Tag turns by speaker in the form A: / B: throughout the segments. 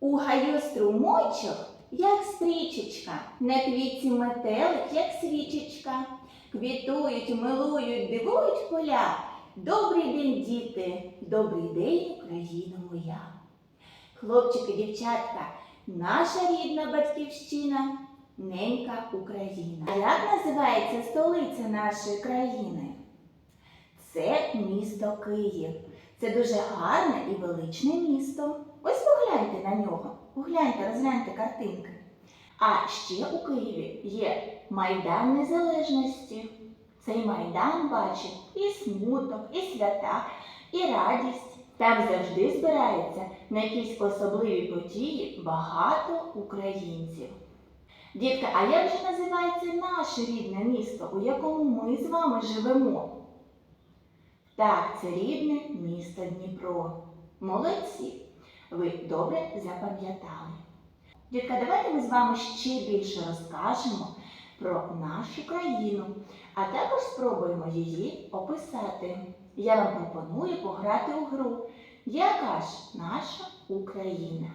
A: У гаю струмочок, як стрічечка, на квітці метелик, як свічечка. Квітують, милують, дивують поля. Добрий день, діти, добрий день, Україна моя. Хлопчики, дівчатка, наша рідна батьківщина, ненька Україна. А як називається столиця нашої країни? Це місто Київ. Це дуже гарне і величне місто. Ось погляньте на нього. Погляньте, розгляньте картинки. А ще у Києві є Майдан Незалежності. Цей майдан бачить і смуток, і свята, і радість. Там завжди збирається на якісь особливі події багато українців. Дітка, а як же називається наше рідне місто, у якому ми з вами живемо? Так, це рідне місто Дніпро. Молодці! Ви добре запам'ятали. Дітка, давайте ми з вами ще більше розкажемо про нашу країну, а також спробуємо її описати. Я вам пропоную пограти у гру. Яка ж наша Україна?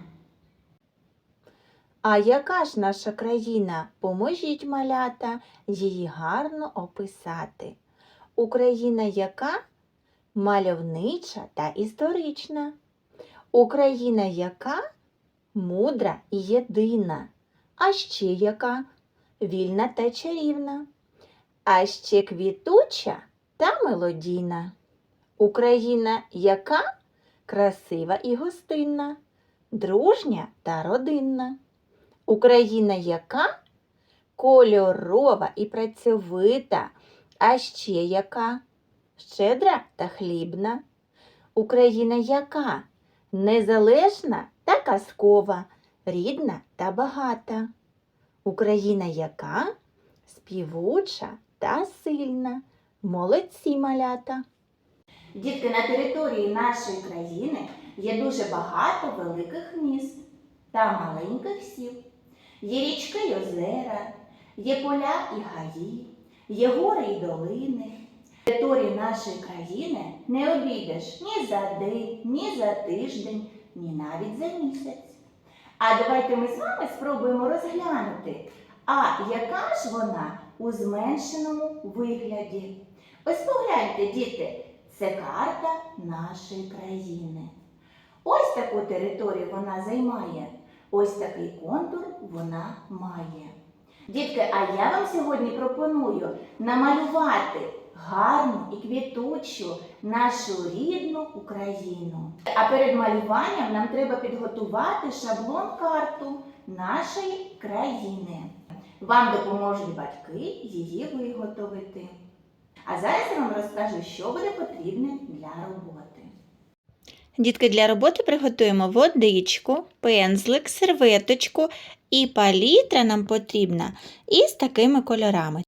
B: А яка ж наша країна? Поможіть малята її гарно описати. Україна яка? Мальовнича та історична. Україна яка? Мудра і єдина. А ще яка? Вільна та чарівна. А ще квітуча та мелодійна. Україна яка? Красива і гостинна, дружня та родинна. Україна яка? Кольорова і працьовита, а ще яка? Щедра та хлібна. Україна яка? Незалежна та казкова, рідна та багата. Україна яка? Співуча та сильна. Молодці малята.
A: Дітки, на території нашої країни є дуже багато великих міст та маленьких сіл. Є річки й озера, є поля і гаї, є гори й долини. Території нашої країни не обійдеш ні за день, ні за тиждень, ні навіть за місяць. А давайте ми з вами спробуємо розглянути, а яка ж вона у зменшеному вигляді. Ось погляньте, діти, це карта нашої країни. Ось таку територію вона займає, ось такий контур вона має. Дітки, а я вам сьогодні пропоную намалювати гарну і квітучу нашу рідну Україну. А перед малюванням нам треба підготувати шаблон карту нашої країни. Вам допоможуть батьки її виготовити. А зараз я вам розкажу, що буде потрібне для роботи.
B: Дітки, для роботи приготуємо водичку, пензлик, серветочку і палітра нам потрібна із такими кольорами.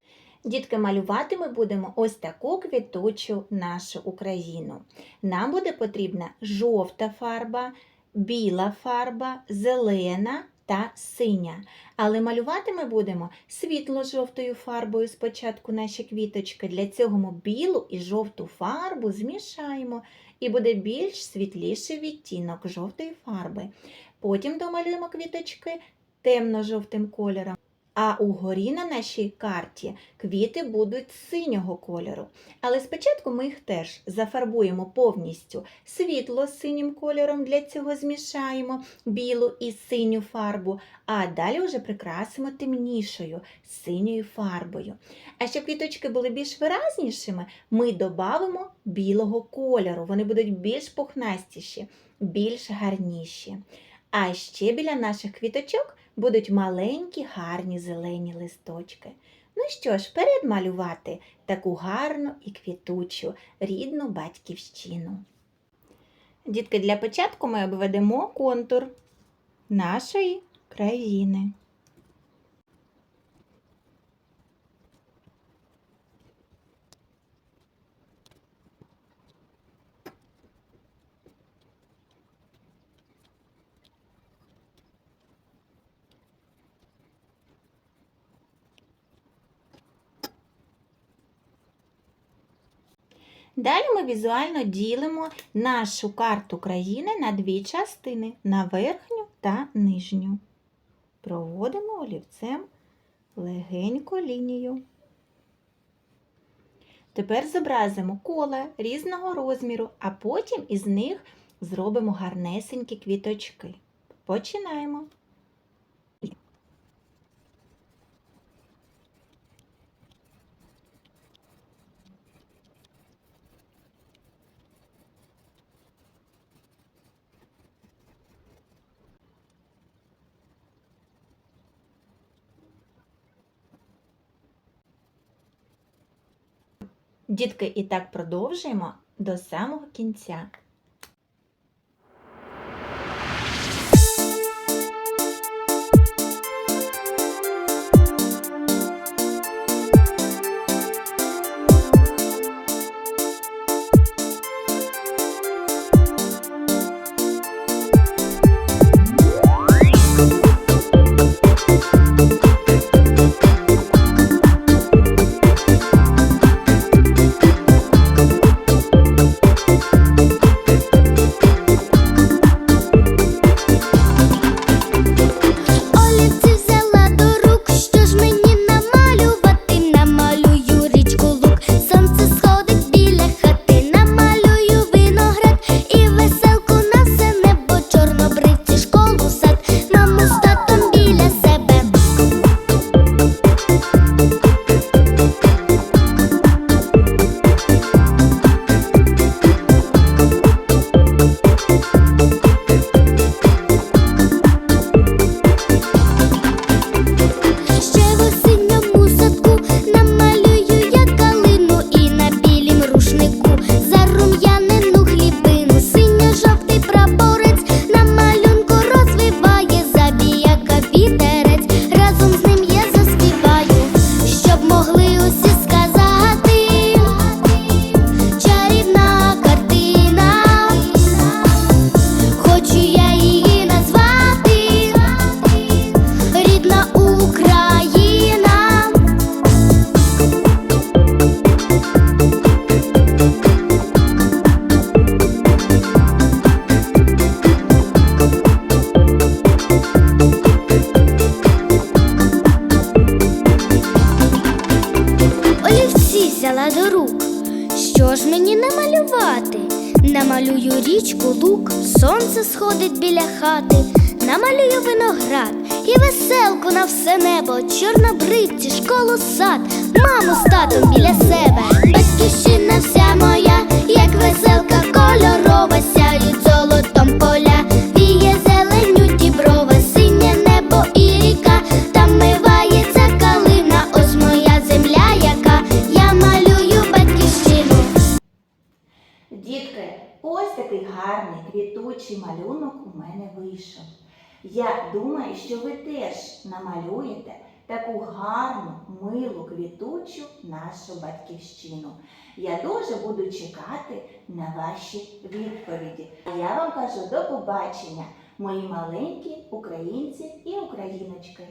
B: Дітки, малювати ми будемо ось таку квітучу нашу Україну. Нам буде потрібна жовта фарба, біла фарба, зелена та синя. Але малювати ми будемо світло-жовтою фарбою спочатку наші квіточки. Для цього ми білу і жовту фарбу змішаємо і буде більш світліший відтінок жовтої фарби. Потім домалюємо квіточки темно-жовтим кольором. А угорі на нашій карті квіти будуть синього кольору. Але спочатку ми їх теж зафарбуємо повністю світло синім кольором, для цього змішаємо білу і синю фарбу, а далі вже прикрасимо темнішою синьою фарбою. А щоб квіточки були більш виразнішими, ми додамо білого кольору. Вони будуть більш пухнастіші, більш гарніші. А ще біля наших квіточок будуть маленькі гарні зелені листочки. Ну що ж, передмалювати таку гарну і квітучу рідну батьківщину. Дітки, для початку ми обведемо контур нашої країни. Далі ми візуально ділимо нашу карту країни на дві частини на верхню та нижню. Проводимо олівцем легенько лінію. Тепер зобразимо кола різного розміру, а потім із них зробимо гарнесенькі квіточки. Починаємо. Дітки, і так продовжуємо до самого кінця.
C: Річку, лук, сонце сходить біля хати, намалюю виноград і веселку на все небо, чорнобривці, школу, сад, маму з татом біля себе. Батьківщина вся моя, як веселка кольорова,
A: вийшов. Я думаю, що ви теж намалюєте таку гарну, милу, квітучу нашу батьківщину. Я дуже буду чекати на ваші відповіді. А я вам кажу до побачення, мої маленькі українці і україночки.